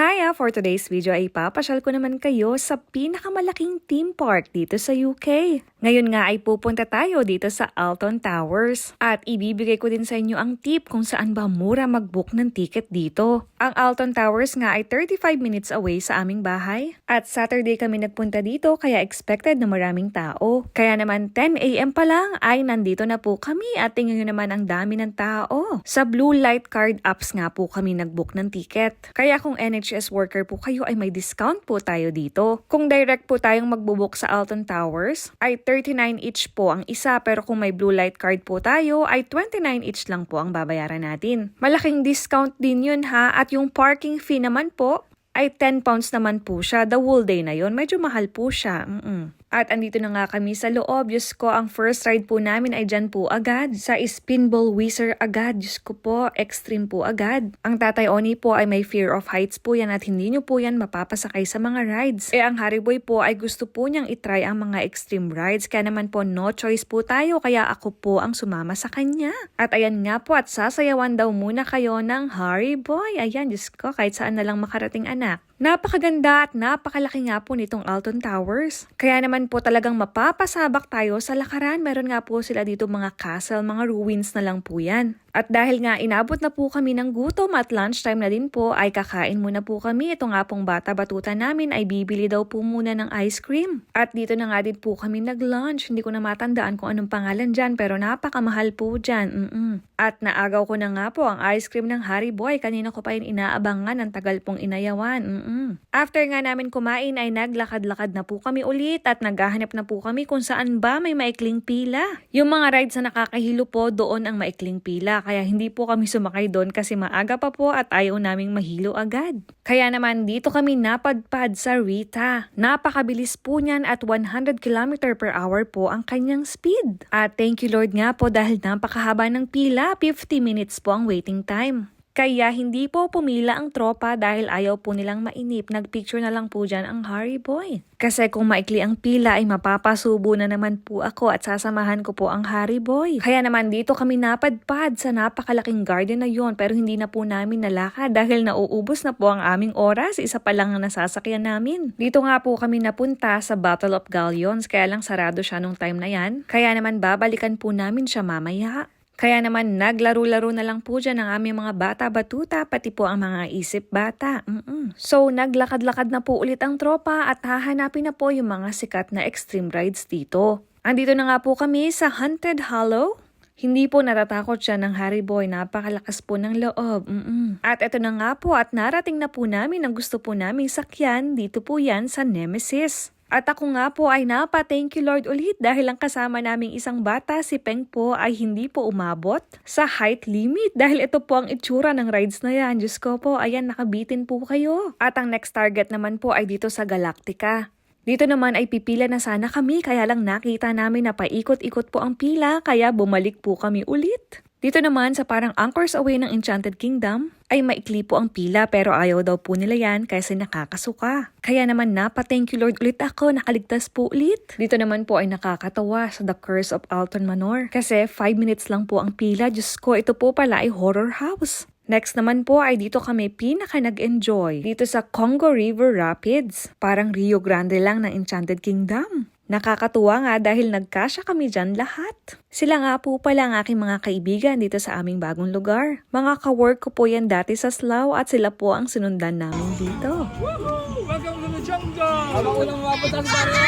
Hiya! For today's video ay papasyal ko naman kayo sa pinakamalaking theme park dito sa UK. Ngayon nga ay pupunta tayo dito sa Alton Towers. At ibibigay ko din sa inyo ang tip kung saan ba mura mag-book ng ticket dito. Ang Alton Towers nga ay 35 minutes away sa aming bahay. At Saturday kami nagpunta dito kaya expected na maraming tao. Kaya naman 10am pa lang ay nandito na po kami at tingnan nyo naman ang dami ng tao. Sa Blue Light Card apps nga po kami nag-book ng ticket. Kaya kung NHS worker po kayo ay may discount po tayo dito. Kung direct po tayong magbubook sa Alton Towers ay 39 each po ang isa pero kung may blue light card po tayo ay 29 each lang po ang babayaran natin. Malaking discount din yun ha at yung parking fee naman po ay 10 pounds naman po siya. The whole day na yon medyo mahal po siya. Mm-mm. At andito na nga kami sa loob. Diyos ko, ang first ride po namin ay dyan po agad. Sa Spinball Wizard agad. Diyos ko po, extreme po agad. Ang tatay Oni po ay may fear of heights po yan at hindi nyo po yan mapapasakay sa mga rides. Eh ang Hariboy po ay gusto po niyang itry ang mga extreme rides. Kaya naman po no choice po tayo kaya ako po ang sumama sa kanya. At ayan nga po at sasayawan daw muna kayo ng Hariboy. Ayan, Diyos ko, kahit saan na lang makarating anak. Napakaganda at napakalaki nga po nitong Alton Towers. Kaya naman po talagang mapapasabak tayo sa lakaran. Meron nga po sila dito mga castle, mga ruins na lang po yan. At dahil nga inabot na po kami ng gutom at lunchtime na din po ay kakain muna po kami. Ito nga pong bata batuta namin ay bibili daw po muna ng ice cream. At dito na nga din po kami nag-lunch. Hindi ko na matandaan kung anong pangalan dyan pero napakamahal po dyan. Mm-mm. At naagaw ko na nga po ang ice cream ng Hariboy. Kanina ko pa yun inaabangan. Ang tagal pong inayawan. Mm-mm. After nga namin kumain ay naglakad-lakad na po kami ulit at naghahanap na po kami kung saan ba may maikling pila. Yung mga rides na nakakahilo po doon ang maikling pila kaya hindi po kami sumakay doon kasi maaga pa po at ayaw naming mahilo agad. Kaya naman dito kami napadpad sa Rita. Napakabilis po niyan at 100 km per hour po ang kanyang speed. At thank you Lord nga po dahil napakahaba ng pila, 50 minutes po ang waiting time. Kaya hindi po pumila ang tropa dahil ayaw po nilang mainip. Nagpicture na lang po dyan ang Harry Boy. Kasi kung maikli ang pila ay mapapasubo na naman po ako at sasamahan ko po ang Harry Boy. Kaya naman dito kami napadpad sa napakalaking garden na yon pero hindi na po namin nalakad dahil nauubos na po ang aming oras. Isa pa lang ang nasasakyan namin. Dito nga po kami napunta sa Battle of Galleons kaya lang sarado siya nung time na yan. Kaya naman babalikan po namin siya mamaya. Kaya naman naglaro-laro na lang po dyan ang aming mga bata-batuta, pati po ang mga isip bata. Mm-mm. So naglakad-lakad na po ulit ang tropa at hahanapin na po yung mga sikat na extreme rides dito. Andito na nga po kami sa Haunted Hollow. Hindi po natatakot siya ng Harry Boy, napakalakas po ng loob. Mm-mm. At ito na nga po at narating na po namin ang gusto po naming sakyan, dito po yan sa Nemesis. At ako nga po ay napa-thank you Lord ulit dahil ang kasama naming isang bata, si Peng po, ay hindi po umabot sa height limit. Dahil ito po ang itsura ng rides na yan. Diyos ko po, ayan, nakabitin po kayo. At ang next target naman po ay dito sa Galactica. Dito naman ay pipila na sana kami kaya lang nakita namin na paikot-ikot po ang pila kaya bumalik po kami ulit. Dito naman sa parang anchors away ng Enchanted Kingdom ay maikli po ang pila pero ayaw daw po nila yan kasi nakakasuka. Kaya naman napa thank you Lord ulit ako nakaligtas po ulit. Dito naman po ay nakakatawa sa The Curse of Alton Manor kasi 5 minutes lang po ang pila. Diyos ko ito po pala ay horror house. Next naman po ay dito kami pinaka nag-enjoy dito sa Congo River Rapids. Parang Rio Grande lang ng Enchanted Kingdom. Nakakatuwa nga dahil nagkasya kami dyan lahat. Sila nga po pala ang aking mga kaibigan dito sa aming bagong lugar. Mga ka-work ko po yan dati sa Slough at sila po ang sinundan namin dito. Woohoo! Welcome to the jungle! Habang unang umabot ang pare.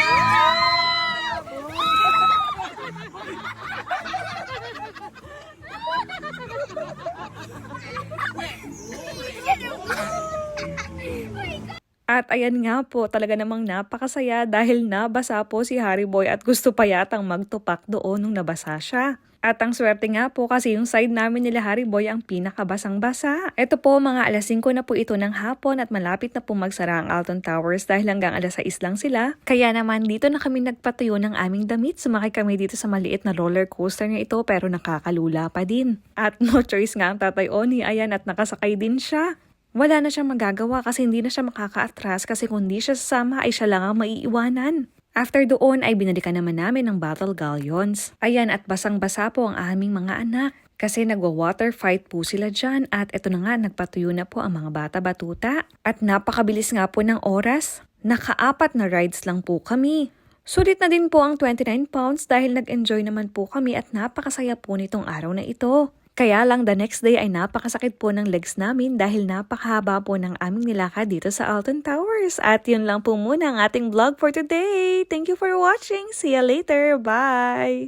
At ayan nga po, talaga namang napakasaya dahil nabasa po si Harry Boy at gusto pa yatang magtupak doon nung nabasa siya. At ang swerte nga po kasi yung side namin nila Harry Boy ang pinakabasang-basa. Ito po mga alas 5 na po ito ng hapon at malapit na po magsara ang Alton Towers dahil hanggang alas 6 lang sila. Kaya naman dito na kami nagpatuyo ng aming damit. Sumakay kami dito sa maliit na roller coaster na ito pero nakakalula pa din. At no choice nga ang tatay Oni, ayan at nakasakay din siya. Wala na siyang magagawa kasi hindi na siya makaka-atras kasi kung di siya sasama ay siya lang ang maiiwanan. After doon ay binalikan naman namin ng Battle Galleons. Ayan at basang-basa po ang aming mga anak. Kasi nagwa-water fight po sila dyan at eto na nga, nagpatuyo na po ang mga bata-batuta. At napakabilis nga po ng oras. Nakaapat na rides lang po kami. Sulit na din po ang 29 pounds dahil nag-enjoy naman po kami at napakasaya po nitong araw na ito. Kaya lang the next day ay napakasakit po ng legs namin dahil napakahaba po ng aming nilakad dito sa Alton Towers. At yun lang po muna ang ating vlog for today. Thank you for watching. See you later. Bye!